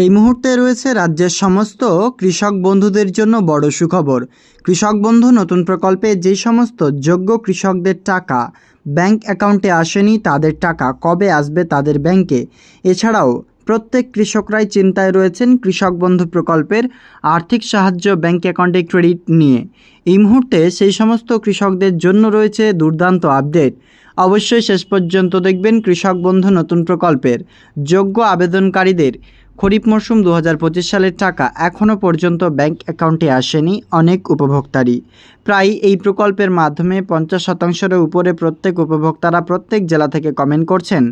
এই মুহূর্তে রয়েছে রাজ্যের সমস্ত কৃষক বন্ধুদের জন্য বড় সুখবর। কৃষক বন্ধু নতুন প্রকল্পে যেই সমস্ত যোগ্য কৃষকদের টাকা ব্যাংক অ্যাকাউন্টে আসেনি, তাদের টাকা কবে আসবে তাদের ব্যাংকে? এছাড়াও, প্রত্যেক কৃষকরাই চিন্তায় রয়েছেন কৃষক বন্ধু প্রকল্পের আর্থিক সাহায্য ব্যাংক অ্যাকাউন্টে ক্রেডিট নিয়ে। এই মুহূর্তে সেই সমস্ত কৃষকদের জন্য রয়েছে দুর্দান্ত আপডেট। অবশ্যই শেষ পর্যন্ত দেখবেন কৃষক বন্ধু নতুন প্রকল্পের যোগ্য আবেদনকারীদের। খরিফ মরশুম দু হাজার পঁচিশ সালের টাকা এখনও পর্যন্ত ব্যাংক অ্যাকাউন্টে আসেনি অনেক উপভোক্তারই। প্রায় এই প্রকল্পের মাধ্যমে পঞ্চাশ শতাংশের উপরে প্রত্যেক উপভোক্তারা প্রত্যেক জেলা থেকে কমেন্ট করছেন,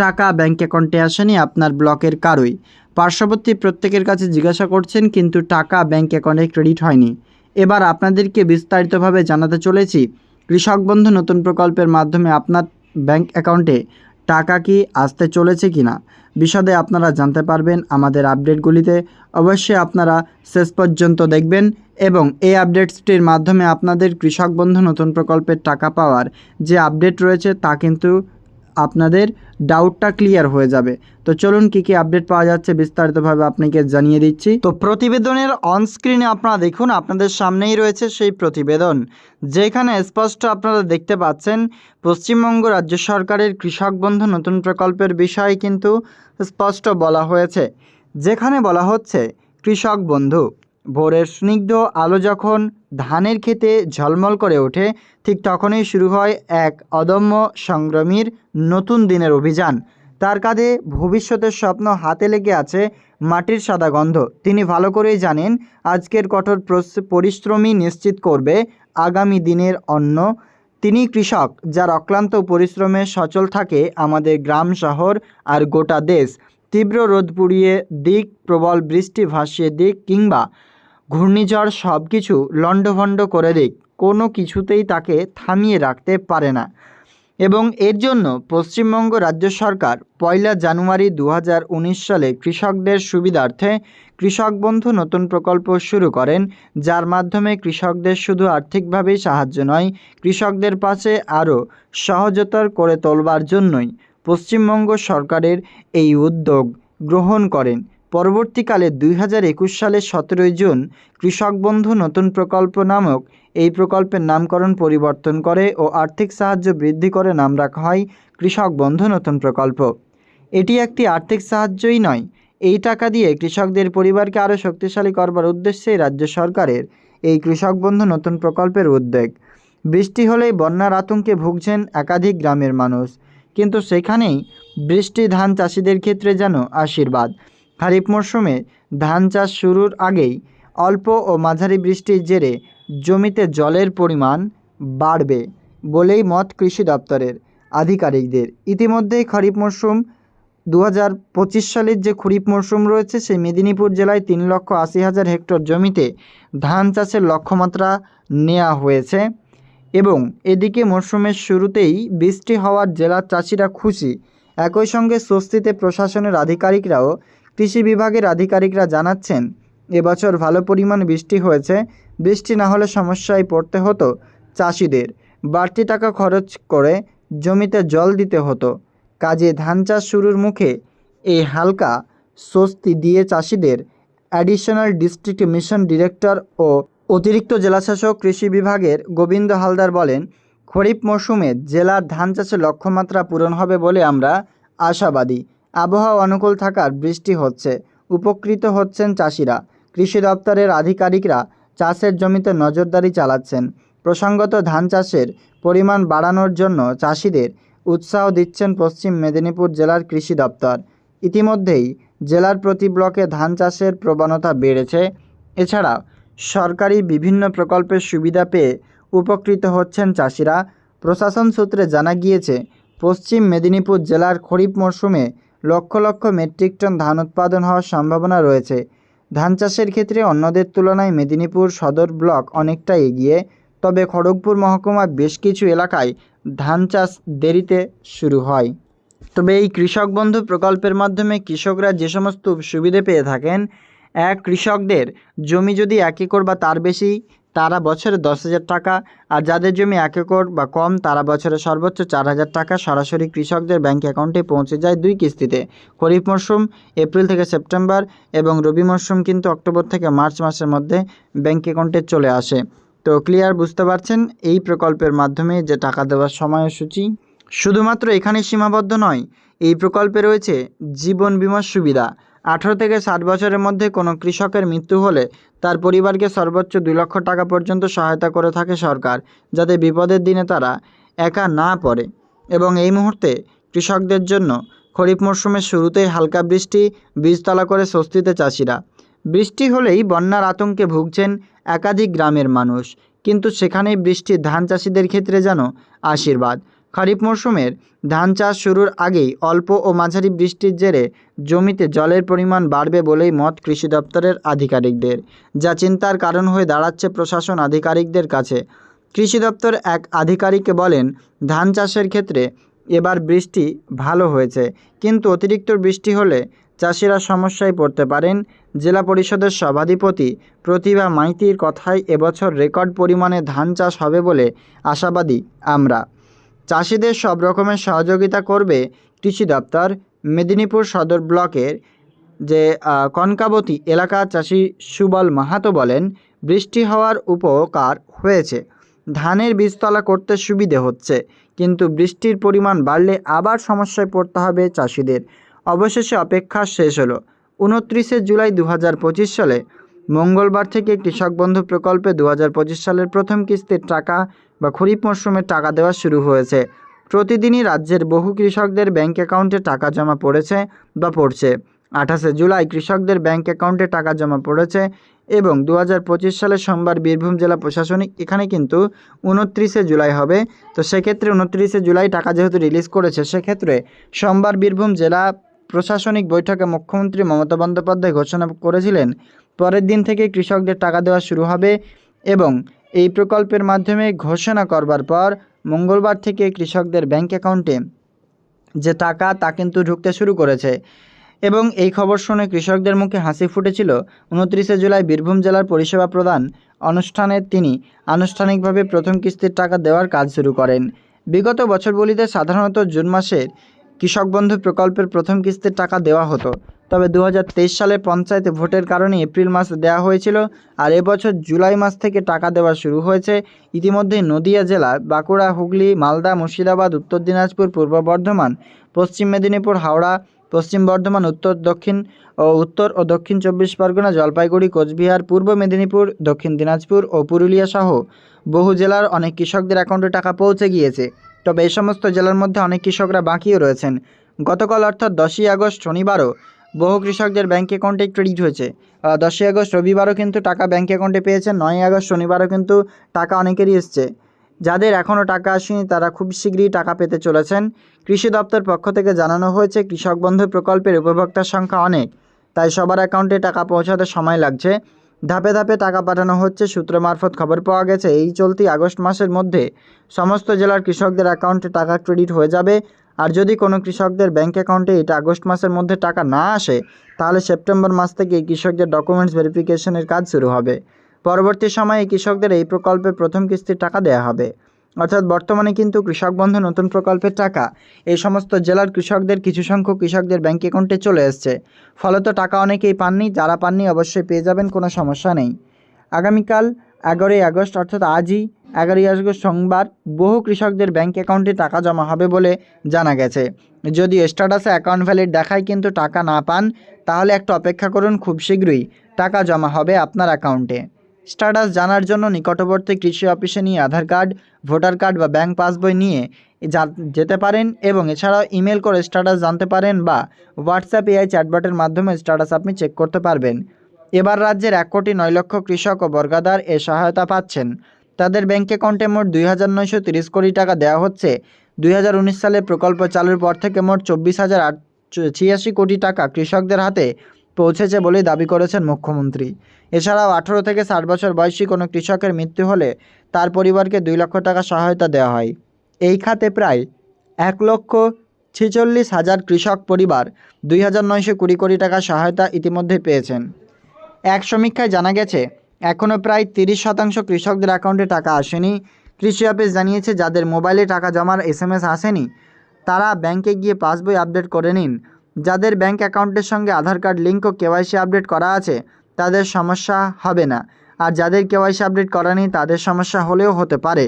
টাকা ব্যাংক অ্যাকাউন্টে আসেনি, আপনার ব্লকের কারোই। পার্শ্ববর্তী প্রত্যেকের কাছে জিজ্ঞাসা করছেন, কিন্তু টাকা ব্যাংক অ্যাকাউন্টে ক্রেডিট হয়নি। এবার আপনাদেরকে বিস্তারিতভাবে জানাতে চলেছি, কৃষক বন্ধু, নতুন প্রকল্পের মাধ্যমে আপনার ব্যাংক অ্যাকাউন্টে টাকা কি আসতে চলেছে কি না বিশদে আপনারা জানতে পারবেন আমাদের আপডেটগুলিতে। অবশ্যই আপনারা শেষ পর্যন্ত দেখবেন এবং এই আপডেটসটির মাধ্যমে আপনাদের কৃষক বন্ধু নতুন প্রকল্পের টাকা পাওয়ার যে আপডেট রয়েছে তা কিন্তু আপনাদের ডাউটটা ক্লিয়ার হয়ে যাবে। তো চলুন কী কী আপডেট পাওয়া যাচ্ছে বিস্তারিতভাবে আপনাকে জানিয়ে দিচ্ছি। তো প্রতিবেদনের অনস্ক্রিনে আপনারা দেখুন, আপনাদের সামনেই রয়েছে সেই প্রতিবেদন, যেখানে স্পষ্ট আপনারা দেখতে পাচ্ছেন, পশ্চিমবঙ্গ রাজ্য সরকারের কৃষক বন্ধু নতুন প্রকল্পের বিষয়ে কিন্তু স্পষ্ট বলা হয়েছে, যেখানে বলা হচ্ছে, কৃষক বন্ধু। ভোরের স্নিগ্ধ আলো যখন ধানের ক্ষেতে ঝলমল করে ওঠে, ঠিক তখনই শুরু হয় এক অদম্য সংগ্রামীর নতুন দিনের অভিযান। তার কাঁধে ভবিষ্যতের স্বপ্ন হাতে লেগে আছে মাটির সাদা গন্ধ। তিনি ভালো করেই জানেন, আজকের কঠোর পরিশ্রমই নিশ্চিত করবে আগামী দিনের অন্ন। তিনি কৃষক, যার অক্লান্ত পরিশ্রমে সচল থাকে আমাদের গ্রাম, শহর আর গোটা দেশ। তীব্র রোদ পুড়িয়ে দিক প্রবল বৃষ্টি ভাসিয়ে দিক কিংবা ঘূর্ণিঝড় সব কিছু লণ্ডভণ্ড করে দিক, কোনো কিছুতেই তাকে থামিয়ে রাখতে পারে না। এবং এর জন্য পশ্চিমবঙ্গ রাজ্য সরকার পয়লা জানুয়ারি দু হাজার উনিশ সালে কৃষকদের সুবিধার্থে কৃষক বন্ধু নতুন প্রকল্প শুরু করেন, যার মাধ্যমে কৃষকদের শুধু আর্থিকভাবেই সাহায্য নয়, কৃষকদের পাশে আরও সহজতর করে তোলবার জন্যই পশ্চিমবঙ্গ সরকারের এই উদ্যোগ গ্রহণ করেন। পরবর্তীকালে দুই হাজার একুশ সালের সতেরোই জুন কৃষক বন্ধু নতুন প্রকল্প নামক এই প্রকল্পের নামকরণ পরিবর্তন করে ও আর্থিক সাহায্য বৃদ্ধি করে নাম রাখা হয় কৃষক বন্ধু নতুন প্রকল্প। এটি একটি আর্থিক সাহায্যই নয়, এই টাকা দিয়ে কৃষকদের পরিবারকে আরও শক্তিশালী করবার উদ্দেশ্যেই রাজ্য সরকারের এই কৃষক বন্ধু নতুন প্রকল্পের উদ্যোগ। বৃষ্টি হলেই বন্যার আতঙ্কে ভুগছেন একাধিক গ্রামের মানুষ, কিন্তু সেখানেই বৃষ্টি ধান চাষিদের ক্ষেত্রে যেন আশীর্বাদ। খারিফ মরশুমে ধান চাষ শুরুর আগেই অল্প ও মাঝারি বৃষ্টির জেরে জমিতে জলের পরিমাণ বাড়বে বলেই মত কৃষি দপ্তরের আধিকারিকদের। ইতিমধ্যেই খরিফ মরশুম দু হাজার পঁচিশ সালের যে খরিফ মরশুম রয়েছে, সেই মেদিনীপুর জেলায় তিন লক্ষ আশি হাজার হেক্টর জমিতে ধান চাষের লক্ষ্যমাত্রা নেওয়া হয়েছে এবং এদিকে মরশুমের শুরুতেই বৃষ্টি হওয়ার জেলার চাষিরা খুশি। একই সঙ্গে স্বস্তিতে প্রশাসনের আধিকারিকরাও কৃষি বিভাগের আধিকারিকরা জানাচ্ছেন, এবছর ভালো পরিমাণ বৃষ্টি হয়েছে। বৃষ্টি না হলে সমস্যায় পড়তে হতো চাষিদের। বাড়তি টাকা খরচ করে জমিতে জল দিতে হতো। কাজে ধান চাষ শুরুর মুখে এই হালকা স্বস্তি দিয়ে চাষিদের অ্যাডিশনাল ডিস্ট্রিক্ট মিশন ডিরেক্টর ও অতিরিক্ত জেলাশাসক কৃষি বিভাগের গোবিন্দ হালদার বলেন, খরিফ মরশুমে জেলার ধান চাষের লক্ষ্যমাত্রা পূরণ হবে বলে আমরা আশাবাদী। আবহাওয়া অনুকূল থাকার বৃষ্টি হচ্ছে। উপকৃত হচ্ছেন চাষিরা। কৃষি দপ্তরের আধিকারিকরা চাষের জমিতে নজরদারি চালাচ্ছেন। প্রসঙ্গত, ধান চাষের পরিমাণ বাড়ানোর জন্য চাষিদের উৎসাহ দিচ্ছেন পশ্চিম মেদিনীপুর জেলার কৃষি দপ্তর। ইতিমধ্যেই জেলার প্রতি ব্লকে ধান চাষের প্রবণতা বেড়েছে। এছাড়া সরকারি বিভিন্ন প্রকল্পের সুবিধা পেয়ে উপকৃত হচ্ছেন চাষিরা। প্রশাসন সূত্রে জানা গিয়েছে, পশ্চিম মেদিনীপুর জেলার খরিফ মরশুমে লক্ষ লক্ষ মেট্রিক টন ধান উৎপাদন হওয়ার সম্ভাবনা রয়েছে। ধান চাষের ক্ষেত্রে অন্যদের তুলনায় মেদিনীপুর সদর ব্লক অনেকটা এগিয়ে, তবে খড়গপুর মহকুমার বেশ কিছু এলাকায় ধান চাষ দেরিতে শুরু হয়। তবে এই কৃষক বন্ধু প্রকল্পের মাধ্যমে কৃষকরা যে সমস্ত সুবিধে পেয়ে থাকেন, এক কৃষকদের জমি যদি এক একর বা তার বেশি তারা বছরে দশ হাজার টাকা আর যাদের জমি এক একর বা কম, তারা বছরে সর্বোচ্চ চার হাজার টাকা সরাসরি কৃষকদের ব্যাঙ্ক অ্যাকাউন্টে পৌঁছে যায় দুই কিস্তিতে। খরিফ মরশুম এপ্রিল থেকে সেপ্টেম্বর এবং রবি মরশুম কিন্তু অক্টোবর থেকে মার্চ মাসের মধ্যে ব্যাঙ্ক অ্যাকাউন্টে চলে আসে। তো ক্লিয়ার বুঝতে পারছেন এই প্রকল্পের মাধ্যমে যে টাকা দেওয়ার সময়সূচি শুধুমাত্র এখানে সীমাবদ্ধ নয়, এই প্রকল্পে রয়েছে জীবন বিমার সুবিধা। আঠারো থেকে ষাট বছরের মধ্যে কোনো কৃষকের মৃত্যু হলে তার পরিবারকে সর্বোচ্চ দুই লক্ষ টাকা পর্যন্ত সহায়তা করে থাকে সরকার, যাতে বিপদের দিনে তারা একা না পড়ে। এবং এই মুহূর্তে কৃষকদের জন্য খরিফ মরশুমের শুরুতেই হালকা বৃষ্টি, বীজতলা করে স্বস্তিতে চাষিরা। বৃষ্টি হলেই বন্যার আতঙ্কে ভুগছেন একাধিক গ্রামের মানুষ, কিন্তু সেখানেই বৃষ্টি ধান চাষিদের ক্ষেত্রে যেন আশীর্বাদ। খরিফ মরশুমের ধান চাষ শুরুর আগেই অল্প ও মাঝারি বৃষ্টির জেরে জমিতে জলের পরিমাণ বাড়বে বলেই মত কৃষি দপ্তরের আধিকারিকদের, যা চিন্তার কারণ হয়ে দাঁড়াচ্ছে প্রশাসন আধিকারিকদের কাছে। কৃষি দপ্তর এক আধিকারিককে বলেন, ধান চাষের ক্ষেত্রে এবার বৃষ্টি ভালো হয়েছে, কিন্তু অতিরিক্ত বৃষ্টি হলে চাষিরা সমস্যায় পড়তে পারেন। জেলা পরিষদের সভাধিপতি প্রতিভা মাইতির কথায় এবছর রেকর্ড পরিমাণে ধান চাষ হবে বলে আশাবাদী আমরা। চাষিদের সব রকমের সহযোগিতা করবে কৃষি দপ্তর মেদিনীপুর সদর ব্লকের যে কনকাবতী এলাকার চাষি সুবল মাহাতো বলেন, বৃষ্টি হওয়ার উপকার হয়েছে। ধানের বীজতলা করতে সুবিধে হচ্ছে, কিন্তু বৃষ্টির পরিমাণ বাড়লে আবার সমস্যায় পড়তে হবে চাষিদের। অবশেষে অপেক্ষা শেষ হলো। উনত্রিশে জুলাই দু হাজার পঁচিশ সালে মঙ্গলবার থেকে কৃষক বন্ধু প্রকল্পে দু হাজার পঁচিশ সালের প্রথম কিস্তির টাকা বা খরিফ মরশুমের টাকা দেওয়া শুরু হয়েছে। প্রতিদিনই রাজ্যের বহু কৃষকদের ব্যাংক অ্যাকাউন্টে টাকা জমা পড়েছে বা পড়ছে। আঠাশে জুলাই কৃষকদের ব্যাংক অ্যাকাউন্টে টাকা জমা পড়েছে এবং দু হাজার পঁচিশ সালে সোমবার বীরভূম জেলা প্রশাসনিক, এখানে কিন্তু উনত্রিশে জুলাই হবে। তো সেক্ষেত্রে উনত্রিশে জুলাই টাকা যেহেতু রিলিজ করেছে, সেক্ষেত্রে সোমবার বীরভূম জেলা প্রশাসনিক বৈঠকে মুখ্যমন্ত্রী মমতা বন্দ্যোপাধ্যায় ঘোষণা করেছিলেন পরের দিন থেকে কৃষকদের টাকা দেওয়া শুরু হবে এবং এই প্রকল্পের মাধ্যমে ঘোষণা করবার পর মঙ্গলবার থেকে কৃষকদের ব্যাংক অ্যাকাউন্টে যে টাকা তা কিন্তু ঢুকতে শুরু করেছে। এবং এই খবর শুনে কৃষকদের মুখে হাসি ফুটেছিল উনত্রিশে জুলাই বীরভূম জেলার পরিষেবা প্রদান অনুষ্ঠানে তিনি আনুষ্ঠানিকভাবে প্রথম কিস্তির টাকা দেওয়ার কাজ শুরু করেন। বিগত বছরগুলিতে সাধারণত জুন মাসের কৃষক বন্ধু প্রকল্পের প্রথম কিস্তির টাকা দেওয়া হতো। তবে দু হাজার তেইশ সালে পঞ্চায়েতে ভোটের কারণে এপ্রিল মাস দেওয়া হয়েছিল আর এবছর জুলাই মাস থেকে টাকা দেওয়া শুরু হয়েছে। ইতিমধ্যেই নদিয়া জেলা, বাঁকুড়া, হুগলি, মালদা, মুর্শিদাবাদ, উত্তর দিনাজপুর, পূর্ব বর্ধমান, পশ্চিম মেদিনীপুর, হাওড়া, পশ্চিম বর্ধমান, উত্তর দক্ষিণ ও উত্তর ও দক্ষিণ চব্বিশ পরগনা, জলপাইগুড়ি, কোচবিহার, পূর্ব মেদিনীপুর, দক্ষিণ দিনাজপুর ও পুরুলিয়া সহ বহু জেলার অনেক কৃষকদের অ্যাকাউন্টে টাকা পৌঁছে গিয়েছে। তবে এই সমস্ত জেলার মধ্যে অনেক কৃষকরা বাকিও রয়েছেন। গতকাল অর্থাৎ দশই আগস্ট শনিবারও বহু কৃষকদের ব্যাঙ্ক অ্যাকাউন্টে ক্রেডিট হয়েছে। দশই আগস্ট রবিবারও কিন্তু টাকা ব্যাঙ্ক অ্যাকাউন্টে পেয়েছেন নয়ই আগস্ট শনিবারও কিন্তু টাকা অনেকেরই এসছে। যাদের এখনও টাকা আসেনি, তারা খুব শীঘ্রই টাকা পেতে চলেছেন। কৃষি দপ্তর পক্ষ থেকে জানানো হয়েছে, কৃষক বন্ধু প্রকল্পের উপভোক্তার সংখ্যা অনেক, তাই সবার অ্যাকাউন্টে টাকা পৌঁছাতে সময় লাগছে। ধাপে ধাপে টাকা পাঠানো হচ্ছে, সূত্র মারফত খবর পাওয়া গেছে, এই চলতি আগস্ট মাসের মধ্যে সমস্ত জেলার কৃষকদের অ্যাকাউন্টে টাকা ক্রেডিট হয়ে যাবে। আর যদি কোনো কৃষকদের ব্যাঙ্ক অ্যাকাউন্টে এটা আগস্ট মাসের মধ্যে টাকা না আসে, তাহলে সেপ্টেম্বর মাস থেকে কৃষকদের ডকুমেন্টস ভেরিফিকেশনের কাজ শুরু হবে। পরবর্তী সময়ে কৃষকদের এই প্রকল্পে প্রথম কিস্তির টাকা দেওয়া হবে। অর্থাৎ বর্তমানে কিন্তু কৃষক বন্ধু নতুন প্রকল্পের টাকা এই সমস্ত জেলার কৃষকদের, কিছু সংখ্যক কৃষকদের ব্যাঙ্ক অ্যাকাউন্টে চলে এসছে। ফলত টাকা অনেকেই পাননি, যারা পাননি অবশ্যই পেয়ে যাবেন, কোনো সমস্যা নেই। আগামীকাল এগারোই আগস্ট, অর্থাৎ আজই এগারোই আগস্ট সোমবার বহু কৃষকদের ব্যাঙ্ক অ্যাকাউন্টে টাকা জমা হবে বলে জানা গেছে। যদি স্ট্যাটাসে অ্যাকাউন্ট ভ্যালিড দেখায় কিন্তু টাকা না পান, তাহলে একটু অপেক্ষা করুন খুব শীঘ্রই। টাকা জমা হবে আপনার অ্যাকাউন্টে। স্ট্যাটাস জানার জন্য নিকটবর্তী কৃষি অফিসে নিয়ে আধার কার্ড, ভোটার কার্ড বা ব্যাংক পাসবই নিয়ে যেতে পারেন এবং এছাড়াও ইমেল করে স্ট্যাটাস জানতে পারেন বা হোয়াটসঅ্যাপ এআই চ্যাটবটের মাধ্যমে স্ট্যাটাস আপনি চেক করতে পারবেন। এবার রাজ্যের এক কোটি নয় লক্ষ কৃষক ও বর্গাদার এ সহায়তা পাচ্ছেন। তাদের ব্যাঙ্ক অ্যাকাউন্টে মোট দুই হাজার নয়শো তিরিশ কোটি টাকা দেওয়া হচ্ছে। দুই হাজার উনিশ সালে প্রকল্প চালুর পর থেকে মোট চব্বিশ হাজার আট ছিয়াশি কোটি টাকা কৃষকদের হাতে পৌঁছেছে বলেই দাবি করেছেন মুখ্যমন্ত্রী। এছাড়াও আঠেরো থেকে ষাট বছর বয়সী কোনো কৃষকের মৃত্যু হলে তার পরিবারকে দুই লক্ষ টাকা সহায়তা দেওয়া হয়। এই খাতে প্রায় এক লক্ষ ছেচল্লিশ হাজার কৃষক পরিবার দুই হাজার নয়শো কুড়ি কোটি টাকা সহায়তা ইতিমধ্যে পেয়েছেন। এক সমীক্ষায় জানা গেছে এখনও প্রায় তিরিশ শতাংশ কৃষকদের অ্যাকাউন্টে টাকা আসেনি। কৃষি অফিস জানিয়েছে, যাদের মোবাইলে টাকা জমার এস এম আসেনি, তারা ব্যাংকে গিয়ে পাসবই আপডেট করে নিন। যাদের ব্যাংক অ্যাকাউন্টের সঙ্গে আধার কার্ড লিঙ্ক ও কেওয়াইসি আপডেট করা আছে, তাদের সমস্যা হবে না। আর যাদের কেওয়াইসি আপডেট করা নেই, তাদের সমস্যা হলেও হতে পারে।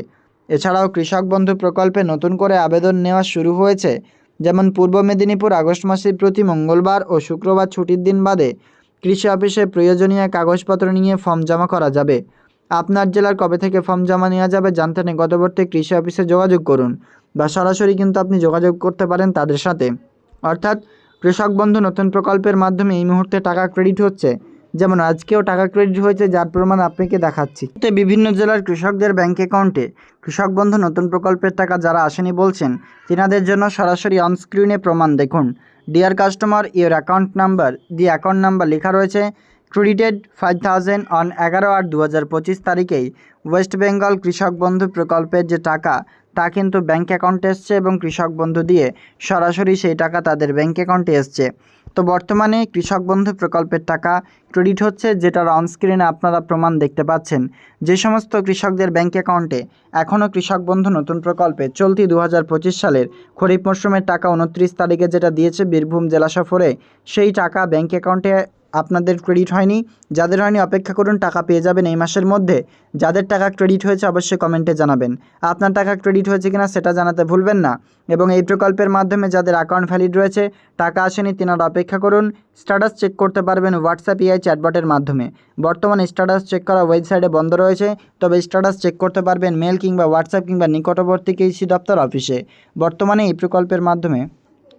এছাড়াও কৃষক বন্ধু প্রকল্পে নতুন করে আবেদন নেওয়া শুরু হয়েছে। যেমন পূর্ব মেদিনীপুর আগস্ট মাসের প্রতি মঙ্গলবার ও শুক্রবার ছুটির দিন বাদে কৃষি অফিসে প্রয়োজনীয় কাগজপত্র নিয়ে ফর্ম জমা করা যাবে। আপনার জেলার কবে থেকে ফর্ম জমা নেওয়া যাবে জানতে নিকটবর্তী কৃষি অফিসে যোগাযোগ করুন বা সরাসরি কিন্তু আপনি যোগাযোগ করতে পারেন তাদের সাথে। অর্থাৎ, কৃষক বন্ধু নতুন প্রকল্পের মাধ্যমে এই মুহূর্তে টাকা ক্রেডিট হচ্ছে। যেমন আজকেও টাকা ক্রেডিট হয়েছে, যার প্রমাণ আপনাকে দেখাচ্ছি। এতে বিভিন্ন জেলার কৃষকদের ব্যাংক অ্যাকাউন্টে কৃষক বন্ধু নতুন প্রকল্পের টাকা যারা আসেনি বলছেন, তিনাদের জন্য সরাসরি অনস্ক্রিনে প্রমাণ দেখুন। Dear customer your account number the account number লেখা রয়েছে ক্রেডিটেড ফাইভ থাউজেন্ড অন এগারো আট দু হাজার পঁচিশ তারিখেই ওয়েস্ট বেঙ্গল কৃষক বন্ধু প্রকল্পের যে টাকা তা কিন্তু ব্যাঙ্ক অ্যাকাউন্টে এসছে এবং কৃষক বন্ধু দিয়ে সরাসরি সেই টাকা তাদের ব্যাঙ্ক অ্যাকাউন্টে এসছে। তো বর্তমানে কৃষক বন্ধু প্রকল্পের টাকা ক্রেডিট হচ্ছে, যেটার অনস্ক্রিনে আপনারা প্রমাণ দেখতে পাচ্ছেন। যে সমস্ত কৃষকদের ব্যাঙ্ক অ্যাকাউন্টে এখনও কৃষক বন্ধু নতুন প্রকল্পে চলতি দু হাজার পঁচিশ সালের খরিফ মরশুমের টাকা উনত্রিশ তারিখে যেটা দিয়েছে বীরভূম জেলা সফরে, সেই টাকা ব্যাঙ্ক অ্যাকাউন্টে আপনাদের ক্রেডিট হয়নি, যাদের হয়নি অপেক্ষা করুন, টাকা পেয়ে যাবেন এই মাসের মধ্যে। যাদের টাকা ক্রেডিট হয়েছে অবশ্যই কমেন্টে জানাবেন। আপনার টাকা ক্রেডিট হয়েছে কিনা সেটা জানাতে ভুলবেন না। এবং এই প্রকল্পের মাধ্যমে যাদের অ্যাকাউন্ট ভ্যালিড রয়েছে, টাকা আসেনি তিনারা অপেক্ষা করুন। স্ট্যাটাস চেক করতে পারবেন হোয়াটসঅ্যাপ ইআই চ্যাটবটের মাধ্যমে। বর্তমানে স্ট্যাটাস চেক করা ওয়েবসাইটে বন্ধ রয়েছে, তবে স্ট্যাটাস চেক করতে পারবেন মেল কিংবা হোয়াটসঅ্যাপ কিংবা নিকটবর্তী কৃষি দপ্তর অফিসে বর্তমানে এই প্রকল্পের মাধ্যমে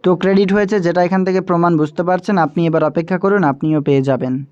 তো ক্রেডিট হয়েছে, যেটা এখান থেকে প্রমাণ বুঝতে পারছেন, আপনি এবার অপেক্ষা করুন, আপনিও পেয়ে যাবেন।